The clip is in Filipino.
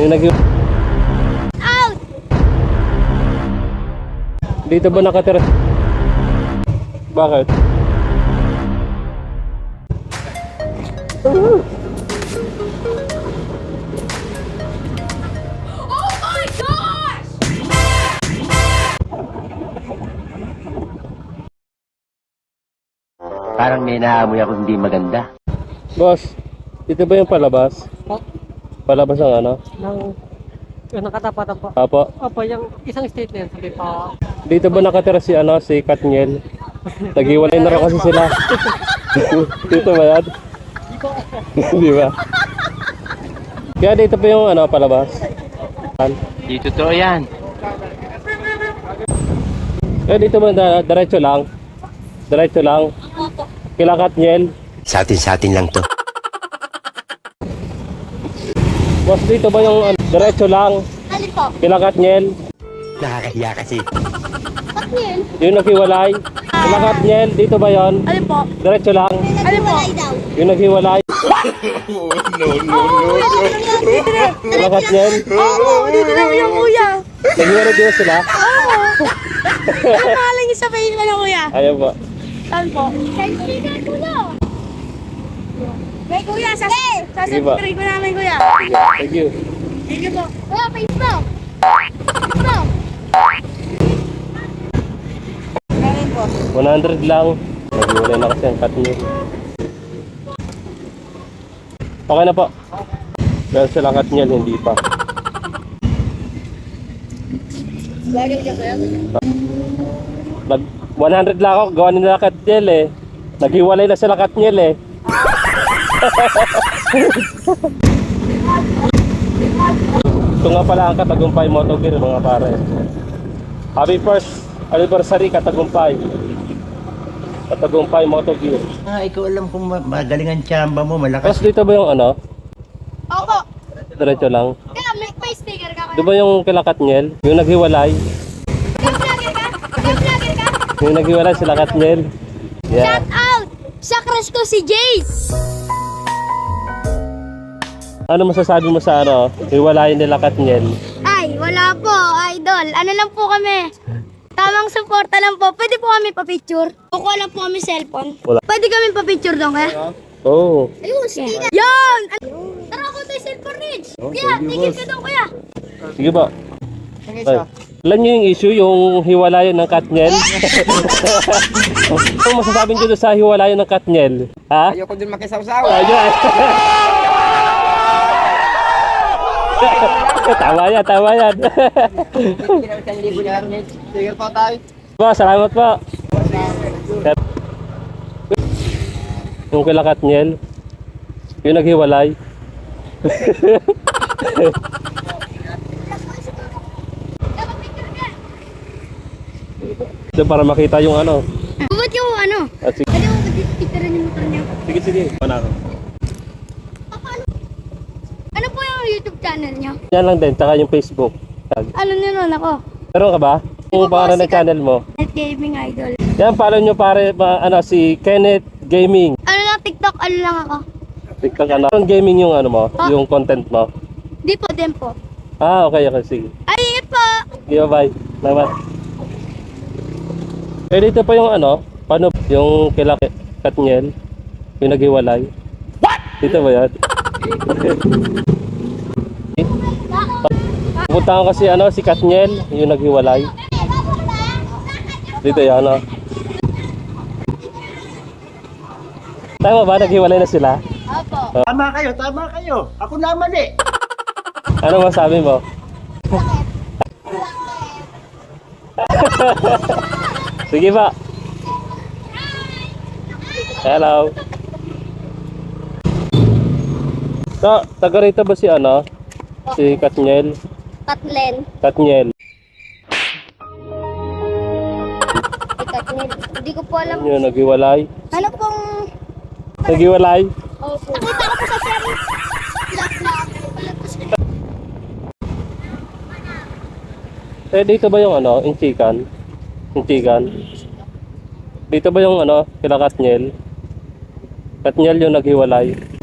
Yung nag Out! Dito ba nakatira? Bakit? Oh my gosh! Parang may naamoy ako hindi maganda. Boss, dito ba yung palabas? Po, Palabas ng ano? ng yung nakatapatan po. Apo. Opo, yung isang state na yun, sabi po, Dito ba nakatira si ano, si Katniel? Naghiwalay na raw kasi sila. dito ba yan? Di ba? Kaya dito pa yung ano, palabas. Di totoo yan. Kaya dito ba da- diretso lang? Diretso lang? Kila Katniel? Sa atin sa atin lang to. Boss, dito ba yung ano, diretso lang? Alin po? Kila Katniel? Nakakahiya kasi. Patniel. Yung naghiwalay? Kila Katniel, dito ba yon? Alin po? Diretso lang? Alin po? Yung naghiwalay? Kila Katniel? Oo, dito na yung kuya. Naghiwalay din sila? Oo. Ano pangalan niyo sa Facebook ng kuya? Ayaw po. Saan po? Ko na. May kuya, Sige ba? Sasabihin ko namin kuya. Thank you. Sige po. Kuya, Facebook. Facebook. Meron po. 100 lang. Naghiwalay na kasi ang Katniel. Okay na po. Dahil sila Katniel, hindi pa. Nag 100 lang ako, gawa nila Katniel eh. Naghiwalay na sila Katniel eh. Ito nga pala ang Katagumpay Moto Gear mga pare. Happy first anniversary Katagumpay. Katagumpay Moto Gear. Ah, ikaw alam kung ma- magaling ang tsamba mo, malakas. Tapos dito ba yung ano? Opo. Diretso lang. Kaya may may sticker ka Di ba yung kila Katniel? Yung naghiwalay? Yung vlogger ka? Yung vlogger ka? Yung naghiwalay sila Katniel? Yeah. Shout out! Sa crush ko si Jade! Ano masasabi mo sa ano? Hiwalayin nila Katniel? Ay, wala po, idol. Ano lang po kami? Tamang suporta lang po. Pwede po kami pa-picture. Kukuha lang po kami cellphone. Wala. Pwede kami pa-picture doon kaya? Oo. Oh. Ayun, sticker. Yan! Tara ako tayo cellphone, Rich. Kaya, tigil ka doon, kuya. Sige ba? Ay, alam niyo yung issue, yung hiwalayan ng Katniel? Ano masasabi niyo sa hiwalayan ng Katniel? Ha? Ayoko din makisawsaw. Ayun. tama yan, tama yan. Sige po tayo. po, salamat po. Yung kila Katniel, yung naghiwalay. Ito para makita yung ano. Ba't yung ano? At sige, Pwede mo picturean yung motor niyo. sige, sige. Ano po yung YouTube channel niyo? Yan lang din, tsaka yung Facebook. Ano niyo nun ako? Meron ka ba? Kung po, pangalan ng sikat. channel mo. Net Gaming Idol. Yan, follow nyo pare, ma, ano, si Kenneth Gaming. Ano lang, TikTok, ano lang ako? TikTok ano. Yung gaming yung ano mo, Ah. yung content mo. Di po, din po. Ah, okay, okay, sige. Ay, po! Sige, bye. Salamat. Eh, dito pa yung ano, paano, yung kila Katniel, yung naghiwalay. What? Dito ba yan? Pupunta ko kasi ano, si Katniel, yung naghiwalay. Dito yan, ano. Tama ba? Naghiwalay na sila? Opo. Tama kayo, tama kayo. Ako na mali. Ano masabi mo? Sige ba? Hello. So, taga rito ba si ano? Si Katniel? Katlen. Katniel. Ay, Katlen. Hindi ko po alam. Yung naghiwalay? Ano pong... Naghiwalay? Opo. Nakita ko po sa series. Eh, dito ba yung ano? Yung chicken? Dito ba yung ano? Kila Katniel? Katniel yung naghiwalay?